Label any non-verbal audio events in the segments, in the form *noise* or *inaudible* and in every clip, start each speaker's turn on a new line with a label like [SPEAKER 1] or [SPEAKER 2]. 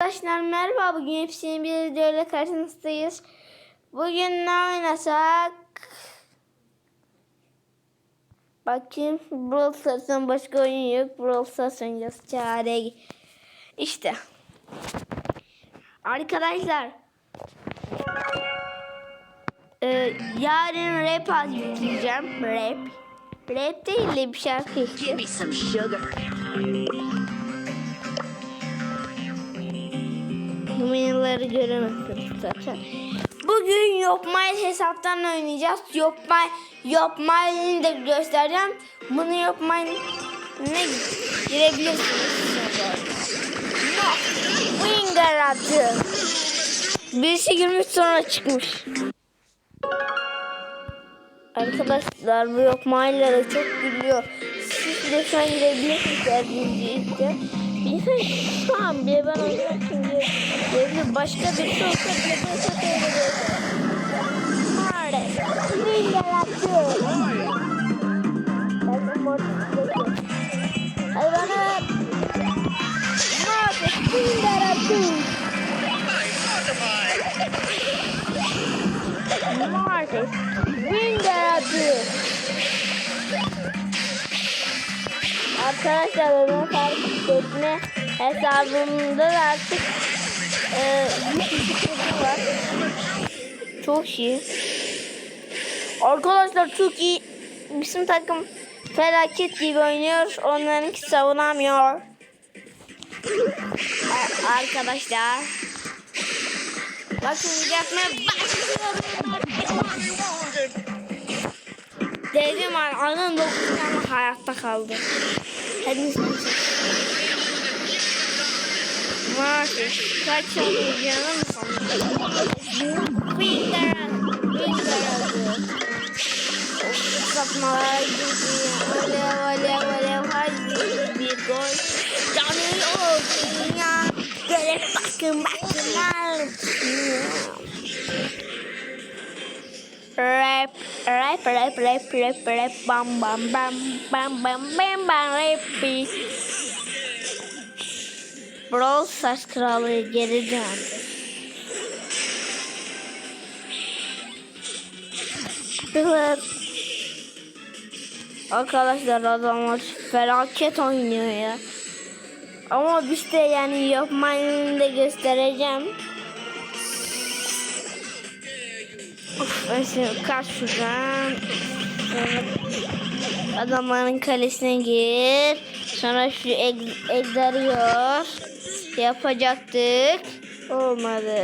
[SPEAKER 1] Arkadaşlar merhaba bugün hepsinin bir videoyla karşınızdayız. Bugün ne oynasak? Bakayım Brawl Stars'ın başka oyun yok. Brawl Stars oynayacağız. Çare. İşte. Arkadaşlar. Ee, yarın rap yükleyeceğim. Rap. Rap değil de bir şarkı.
[SPEAKER 2] Give me some sugar.
[SPEAKER 1] Numaraları göremezsiniz zaten. Bugün Yopmail hesaptan oynayacağız. Yopmail, Yopmail'ini de göstereceğim. Bunu Yopmail ne girebilirsiniz. No. Winger attı. Birisi girmiş sonra çıkmış. Arkadaşlar bu Yopmail'lere çok gülüyor. Siz de şu an girebilirsiniz dördüncüyükte. İnsan şu an bile ben oynamak girebilir. Başka bir şey olsa ben çok eğleniyorum. Nerede? Winger attı. Ben de Mortis'teki. Hadi bana. Mortis Winger attı. Mortis Winger attı. Arkadaşlar onun takip etme hesabımda da artık e, kişi var. Çok iyi. Arkadaşlar çok iyi. Bizim takım felaket gibi oynuyor. Onlarınki savunamıyor. Arkadaşlar. Bakın yapmaya başlıyorum. Dedim an anın dokuzu ama hayatta kaldı. Hadi Marcus kaç alacağını mı? Winger, Winger aldı. Sapmalar gidiyor. Alev alev alev hadi bir gol. Yanıyor dünya. Gelip bakın bakın. Rap, rap, rap, rap, rap, rap, bam, bam, bam, bam, bam, bam, bam, rapi. Brawl Stars kralı geri döndü. Evet. Arkadaşlar adamlar felaket oynuyor ya. Ama biz de yani yapmayı da göstereceğim. Ben şimdi kaç şuradan. Adamların kalesine gir. Sonra şu egg, eggleri yor. Yapacaktık. Olmadı.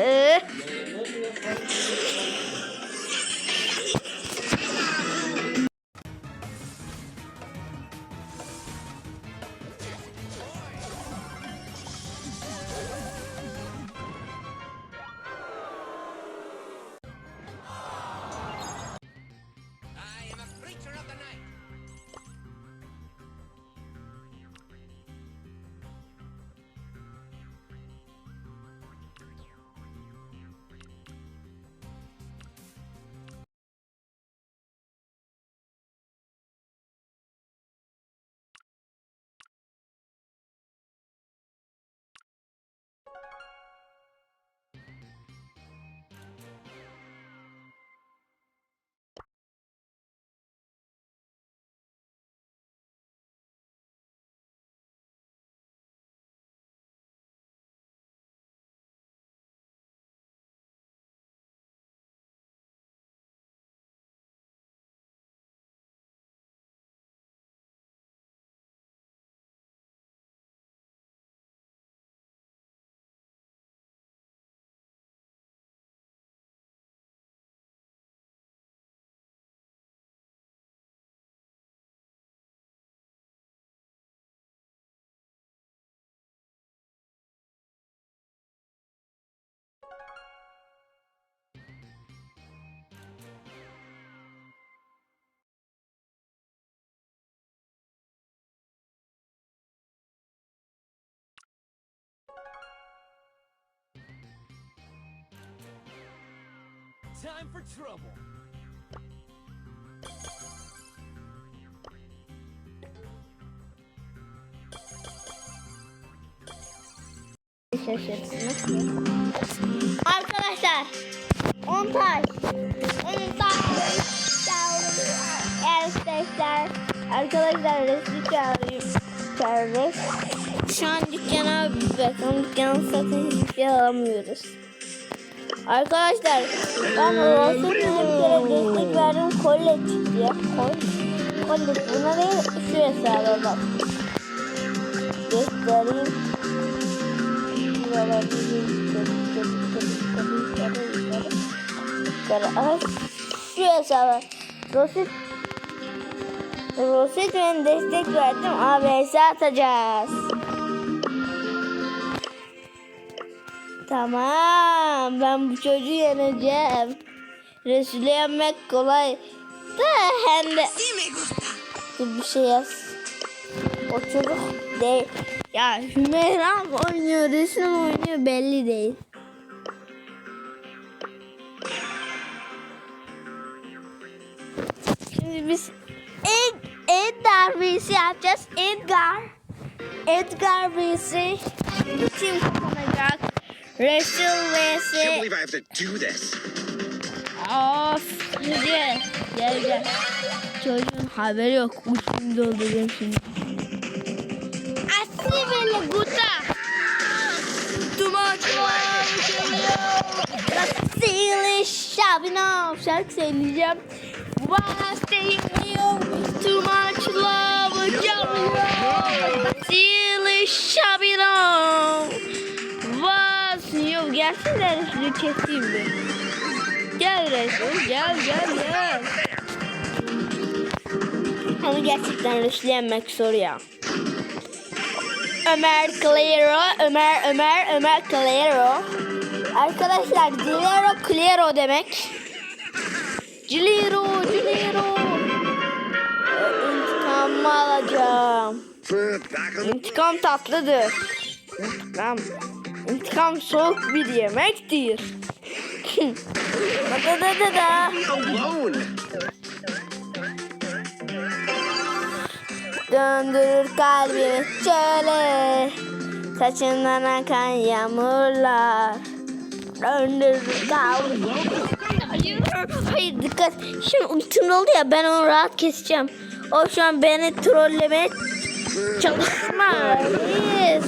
[SPEAKER 3] Time for trouble.
[SPEAKER 1] Arkadaşlar 10 taş. 10 taş. Arkadaşlar Arkadaşlar resmi çağırıyorum. Çağırıyoruz. Şu an dükkana bakalım dükkanın satın hiçbir şey alamıyoruz. Arkadaşlar ben Rose'un bir kere destek verdim kolye diye. Kolye. Buna değil şu hesaba bak. Göstereyim. Yukarı. Aha, şu hesaba. Roset Roset'e destek verdim. ABS atacağız. Tamam. Ben bu çocuğu yeneceğim. Resulü yenmek kolay. Da hem de. Dur bir şey yaz. O çocuk değil. Ya Hümeyra oynuyor, mi oynuyor belli değil. Şimdi biz Ed, Edgar vs yapacağız. Edgar. Edgar vs kim kazanacak? Resul
[SPEAKER 2] Can't
[SPEAKER 1] vs
[SPEAKER 2] believe I have to do this.
[SPEAKER 1] Of gel gel gel. Çocuğun haberi yok. Uçum dolduracağım şimdi. Asli guta. Dumanlar uçuyor. Asli şabino. Şarkı söyleyeceğim. Vastayım too much love şabino. Vas yok gerçekten şunu keseyim bir. Gel Resul gel gel gel. Ama gerçekten Resul'ü yenmek zor ya. Ömer Claro, Ömer, Ömer, Ömer Claro. Arkadaşlar Claro, Claro demek. Ciliro. Ee, İntikamımı alacağım. İntikam tatlıdır. İntikam. İntikam soğuk bir yemektir. da da da da. Döndürür kalbimi şöyle Saçından akan yağmurlar Döndürür Hayır, hayır dikkat Şimdi ultim oldu ya ben onu rahat keseceğim O şu an beni trollemeye çalışma Yes.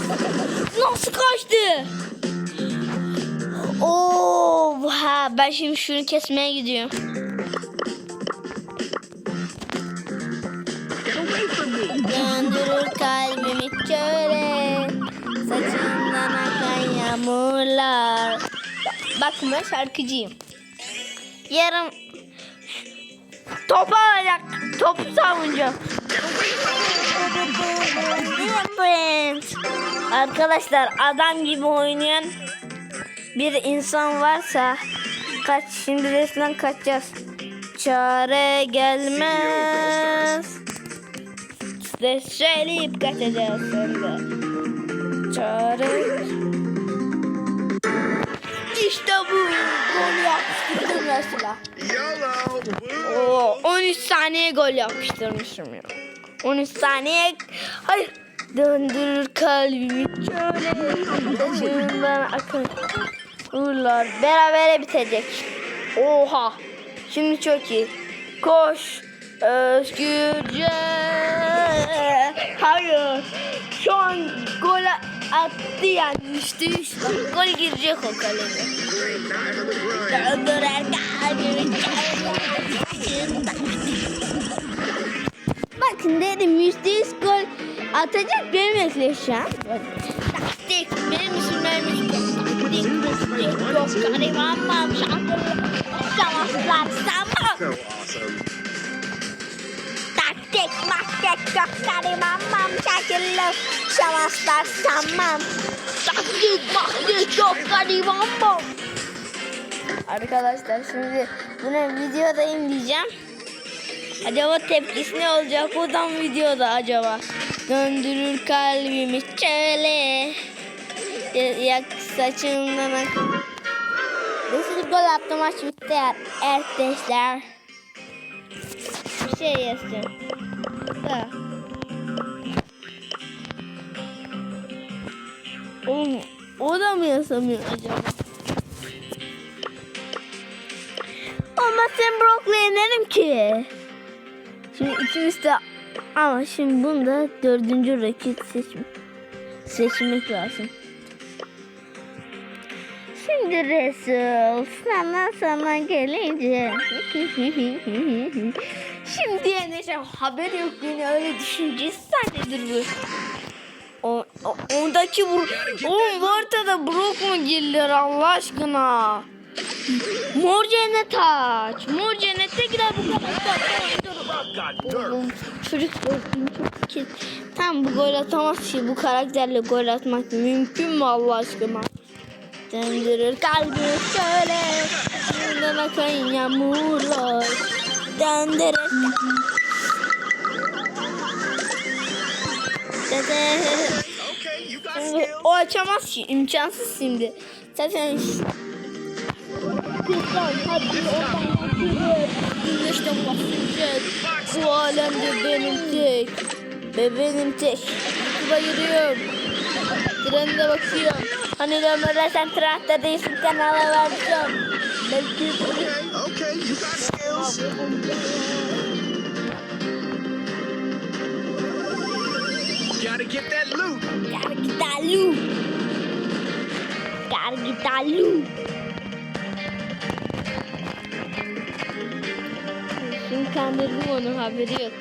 [SPEAKER 1] Nasıl kaçtı? Oo, ha ben şimdi şunu kesmeye gidiyorum. Döndürür kalbimi köre Saçımdan akan yağmurlar Bak ben şarkıcıyım Yarım Topu alacak Topu savunacağım Arkadaşlar adam gibi oynayan bir insan varsa kaç şimdi resmen kaçacağız. Çare gelmez. İşte söyleyip kaçacağız sonra. Çare. İşte bu. Gol yapıştırdım mesela. Oo, 13 saniye gol yapıştırmışım ya. 13 saniye. Hayır. Döndürür kalbimi şöyle. Saçımdan akın. Uğurlar. Berabere bitecek. Oha. Şimdi çok iyi. Koş. Özgürce. Hayır. Şu an gol attı yani. Yüz. Bak, Gol girecek o
[SPEAKER 2] grind.
[SPEAKER 1] Döndürer kalbimi. Bakın dedim yüzde yüz gol atacak benim ekleyeceğim. Taktik benim isim vermiş. Taktik taktik yok garibamam savaşlar
[SPEAKER 2] awesome.
[SPEAKER 1] Taktik maktik yok garibamam şakirler savaşlar sanmam. Taktik maktik yok garibamam. Arkadaşlar şimdi bunu videodayım diyeceğim. Acaba tepkisi ne olacak buradan videoda acaba? Döndürür kalbimi. Ya- Yak saçımdan ak. Nasıl gol attı maç bitti arkadaşlar. Bir şey yazacağım. Da. Oğlum O da mı yasamıyor acaba? Ama sen Brock'la yenerim ki. Şimdi ikimiz de ama şimdi bunda dördüncü rakip seçim seçmek lazım. Şimdi Resul sana sana gelince *laughs* Şimdi yeneceğim haber yok beni öyle düşüneceğiz zannedilir bu. O, o, ondaki bu bu haritada Brock mu gelir Allah aşkına? Mor cennet aç. Mor cennete gider bu kadar. Çocuk çok ki. Tam bu gol atamaz ki bu karakterle gol atmak mümkün mü Allah aşkına? Döndürür kalbimi şöyle. Şimdiden akan yağmurlar. Döndürür. Dede. O açamaz ki imkansız şimdi. Zaten Kızlar hadi oradan yürü. Güneşten bahsedeceğiz. Bu alemde benim tek. Ve benim tek. YouTube'a giriyorum. Trende bakıyorum. Hani normalde sen trendde değilsin kanala bakıyorum. Belki
[SPEAKER 2] Okay, okay, you got skills. Gotta get that loot.
[SPEAKER 1] Gotta get that loot. Gotta get that loot. Kandırdım onu haberi yok.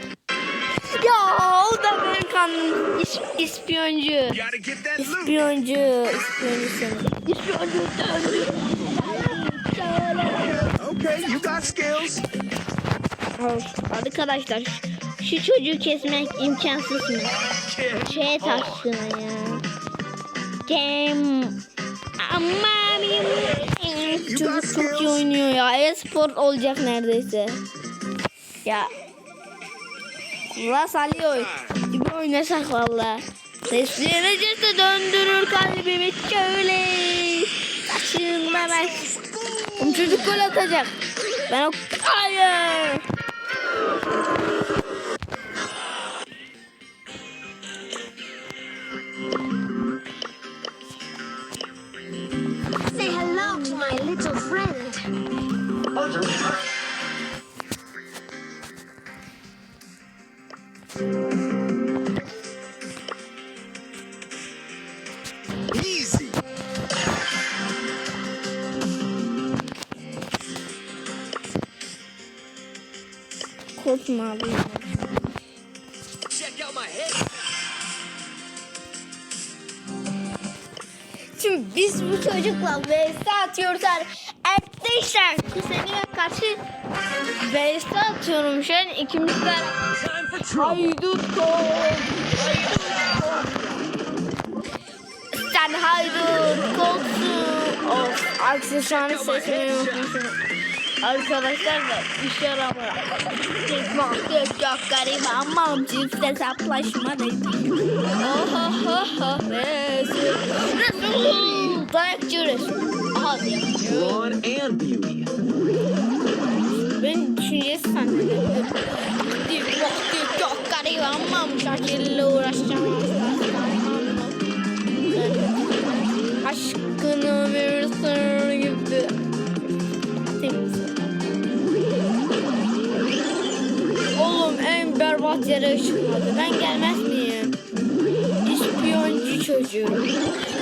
[SPEAKER 1] Ya o da benim kanım. İs, ispiyoncu. İspiyoncu. İspiyoncu seni. İspiyoncu.
[SPEAKER 2] Okay, you got skills.
[SPEAKER 1] Arkadaşlar şu çocuğu kesmek imkansız mı? Şeye taksın ya. Game. Ama çocuk çok iyi oynuyor ya. E-spor olacak neredeyse. Ya. Valla salıyor. Gibi oynasak valla. Seslenecekse döndürür kalbimi şöyle. Taşınma ben. Oğlum çocuk gol atacak. Ben o... Hayır.
[SPEAKER 4] Say hello to my little friend.
[SPEAKER 1] Arkadaşlar kuzenime karşı vs atıyorum şu an ikimiz de haydut kol. Sen haydut kolsun. Of aksesuarını seçmeyi unutmuşum. Arkadaşlar da iş yaramıyor. Tek vakit çok garip ama çift hesaplaşma değil. Ohohoho Resul. Resul. Dayakçı Resul.
[SPEAKER 3] Brawn and beauty.
[SPEAKER 1] Ben düşüncesi. Tek vakit çok garip ama şakirle uğraşacağım. Aşkını verirsin gibi. Oğlum en berbat yere çıkmadı. Ben gelmez miyim? İspiyoncu çocuğu.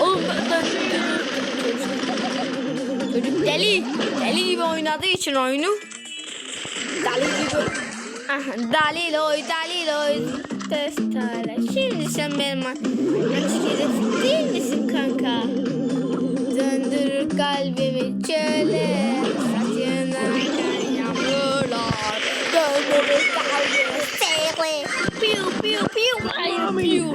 [SPEAKER 1] Oğlum ben, ben çocuk. Deli. Deli gibi oynadığı için oyunu. Deli gibi. Aha, Dalil oy, dalil oy. Testale. Şimdi sen benim açık değil misin kanka? Döndürür kalbimi çöle. Saçına akan yağmurlar. Döndürür kalbimi seyre. Piu piu piu. Hayır piu.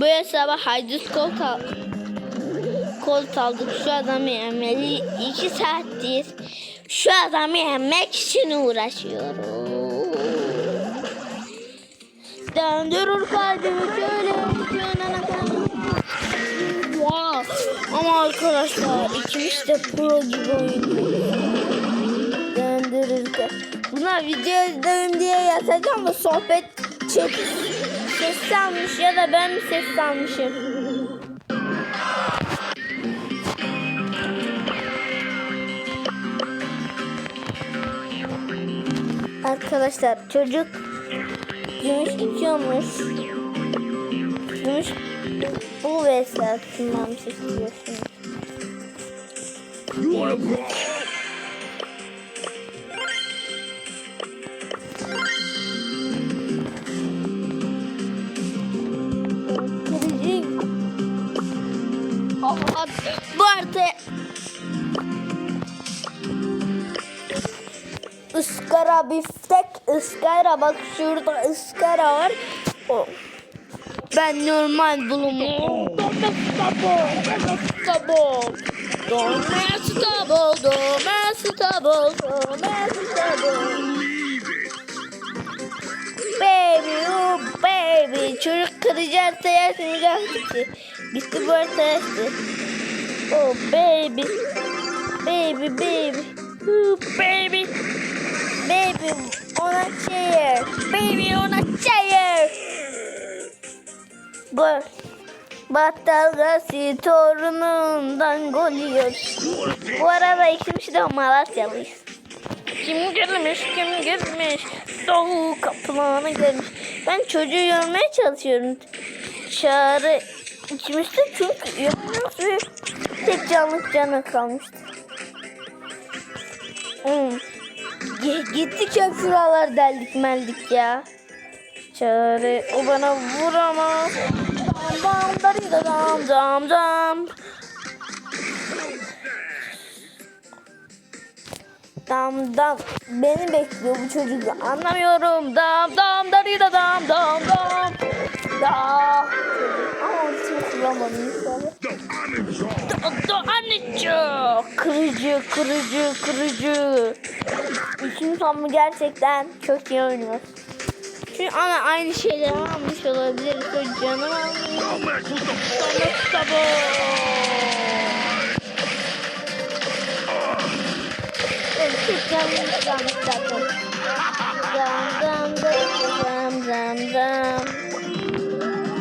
[SPEAKER 1] Bu hesaba haydut kol kal kol aldık. Şu adamı yenmeli. iki saattir şu adamı yenmek için uğraşıyorum. Döndürür kalbimi şöyle. Wow. Ama arkadaşlar ikimiz de pro gibi oynuyoruz. Döndürürken. Buna video diye yazacağım da sohbet çek ses salmış ya da ben mi ses salmışım? Arkadaşlar çocuk gümüş içiyormuş. Gümüş bu vs atmam istiyorsunuz. Iskara biftek ıskara bak şurada ıskara var. Ben normal bulumuyorum. Domestable, domestable. Domestable, domestable. Baby, oh baby. Çocuk kırıcı yersiniz artık. Gitti bu yersi. Oh baby. Baby, baby. Gol. Battal Gazi torunundan gol yiyor. Bu arada ikimiz de Malatyalıyız. Kim gelmiş, kim gelmiş? Doğu kapılarına gelmiş. Ben çocuğu görmeye çalışıyorum. Çağrı içimizde çünkü yalnız ve tek canlı canı kalmıştı. Hmm. Gittik hep şuralar deldik meldik ya. Çağrı o bana vuramaz. Dam dam beni bekliyor bu çocuk. Anlamıyorum. Dam dam dari da dam dam dam. Da. Ama kullanmadım. İnşallah da, da kırıcı kırıcı kırıcı. İkinci tam gerçekten? Çok iyi oynuyor çünkü ana aynı şeyleri almış olabilir o canım almıyor Sana Çok canım canım zaten. Zam zam zam zam zam.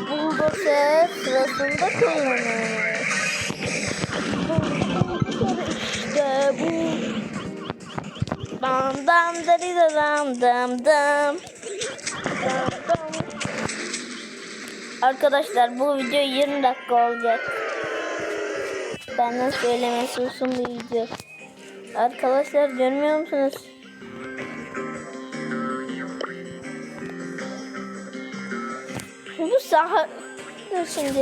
[SPEAKER 1] Buldozer sırasında kullanır. İşte bu. Dam dam dam dam. Dam dam. Arkadaşlar bu video 20 dakika olacak. Benden söylemesi uzun bir video. Arkadaşlar görmüyor musunuz? Bu saha şimdi.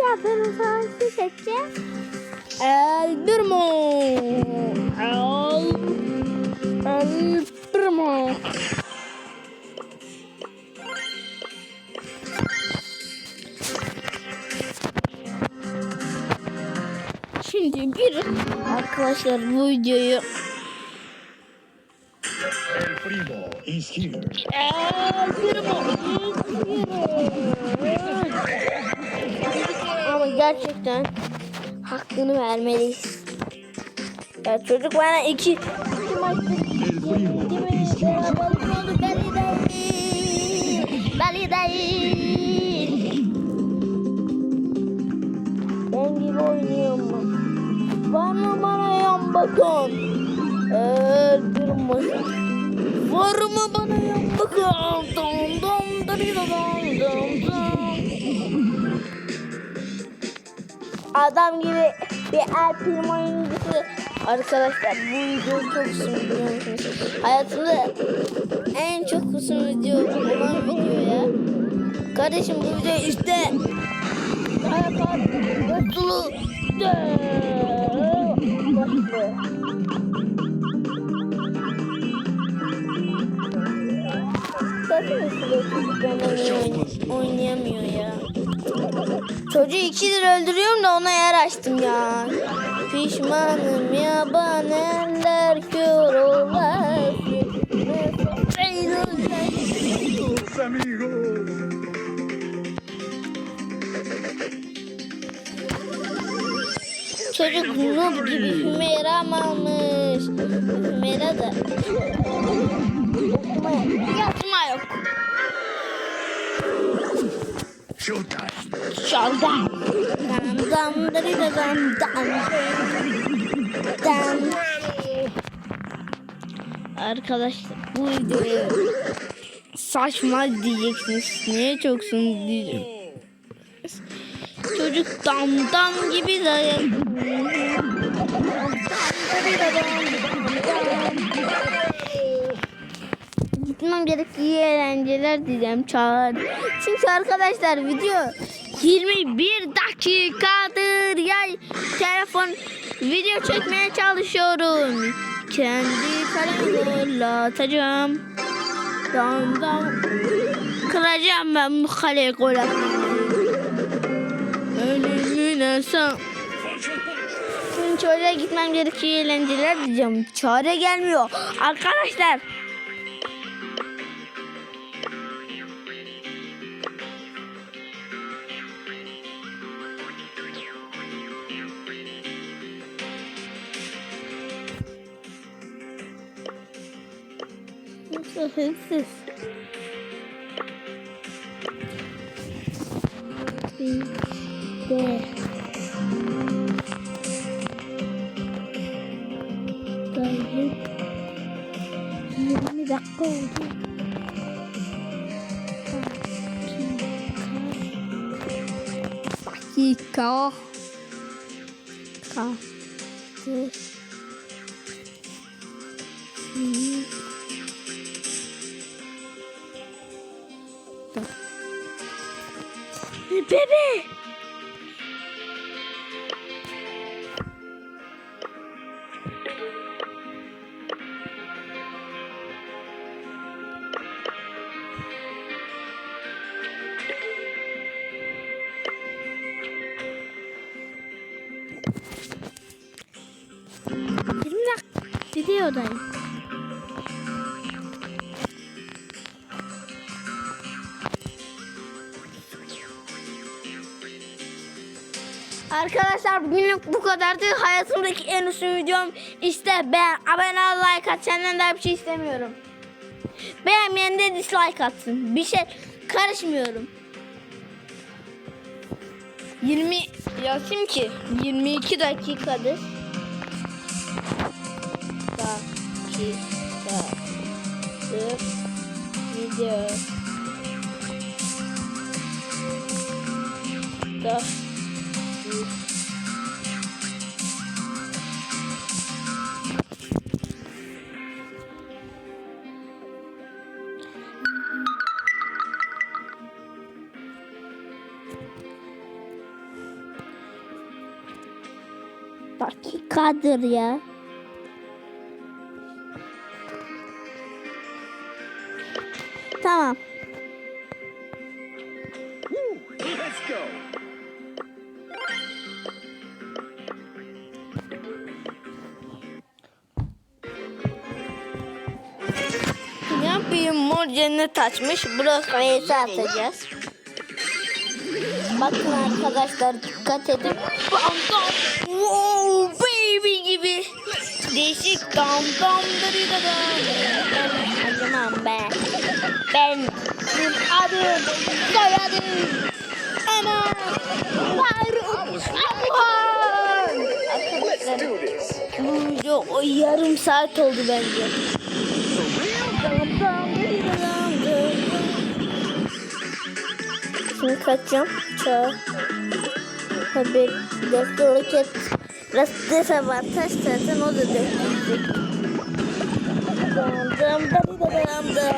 [SPEAKER 1] Ya ben o zaman seçeceğim. El Birmo. El Birmo. Şimdi bir arkadaşlar bu videoyu
[SPEAKER 2] El primo is here.
[SPEAKER 1] Ama gerçekten hakkını vermeliyiz. Ya çocuk bana iki, iki maçta değil. Ben gibi oynuyor mu? Var mı bana yan bakın? Öldürmesin. Var mı bana yan bakın? Dom dom dom dom dom. Adam gibi bir el film oyuncusu. Arkadaşlar bu videoyu çok uzun musunuz? Hayatımda en çok uzun video olan video ya. Kardeşim bu video işte. Daha fazla mutlu. Başlıyor. Zaten üstüne çocuk benimle oyn- oynayamıyor ya. Çocuğu ikidir öldürüyorum da ona yer açtım ya. Pişmanım ya bana eller kör
[SPEAKER 2] olmaz.
[SPEAKER 1] Çocuk noob gibi Hümeyram almış. Hümeyra da. Yapma yok.
[SPEAKER 2] Showtime.
[SPEAKER 1] Showtime. Dam dam dam dam. Dam. Arkadaşlar bu videoyu saçma diyeceksiniz. Niye çoksun diyeceğim. Çocuk dam dam gibi dayak. Gitmem gerek iyi eğlenceler diyeceğim çağır. Çünkü arkadaşlar video 21 dakikadır ya telefon video çekmeye çalışıyorum. Kendi kalemle atacağım. Dam dam. Kıracağım ben bu kaleye gol atmayı. Ölümüne son. Şimdi çocuğa gitmem gerekiyor eğlenceler diyeceğim. Çare gelmiyor. Arkadaşlar. Bir de Gayet 20 dakika oldu. Dakika. Dakika. Videodayım. Arkadaşlar bugünlük bu kadardı. Hayatımdaki en uzun videom. İşte ben abone ol like at. Senden daha bir şey istemiyorum. Beğenmeyen de dislike atsın. Bir şey karışmıyorum. 20 yazayım ki 22 dakikadır. Dakikadır video. Da. Dakikadır ya. Yapayım? Mor cennet açmış. Burası kayısı atacağız. Bakın arkadaşlar dikkat edin. Bam bam. Wow baby gibi. Değişik dam dam dari da dam. Ben acımam be. Ben benim adım soyadım. Ana. Faruk. Arkadaşlar bu video o yarım saat oldu bence. Şimdi kaçacağım. Çağ. Tabii dörtlü roket biraz dezavantaj zaten o da dörtlü. Dam dam dam dam dam.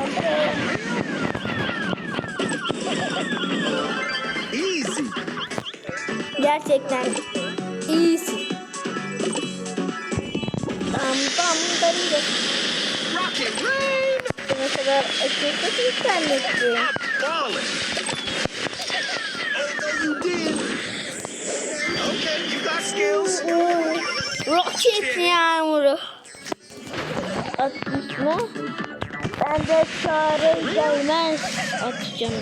[SPEAKER 2] Easy.
[SPEAKER 1] Gerçekten iyisin. Dam dam dam dam.
[SPEAKER 2] Rocket rain.
[SPEAKER 1] Ne kadar.
[SPEAKER 2] Falling. Oh, you did. Okay, you got skills.
[SPEAKER 1] Roket yağmuru. Atmış mı? Ben de çare gelmez atacağım.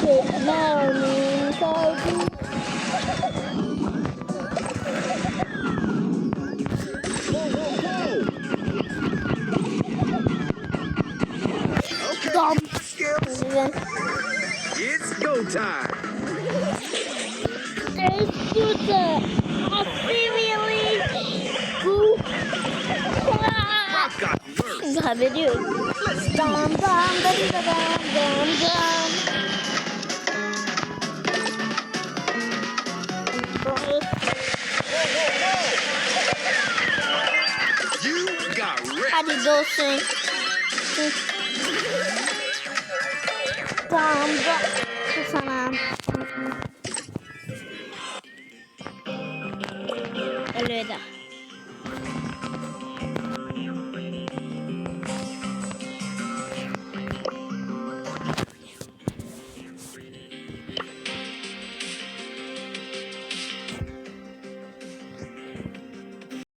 [SPEAKER 1] Çekmemin kalbi.
[SPEAKER 2] Dom.
[SPEAKER 1] It's go time bu
[SPEAKER 2] I've got nerve.
[SPEAKER 1] haberi yok. Dam dam dam dam dam dam.
[SPEAKER 2] You got wrecked.
[SPEAKER 1] Hadi dolsun. Dam dam. Sana. Elveda.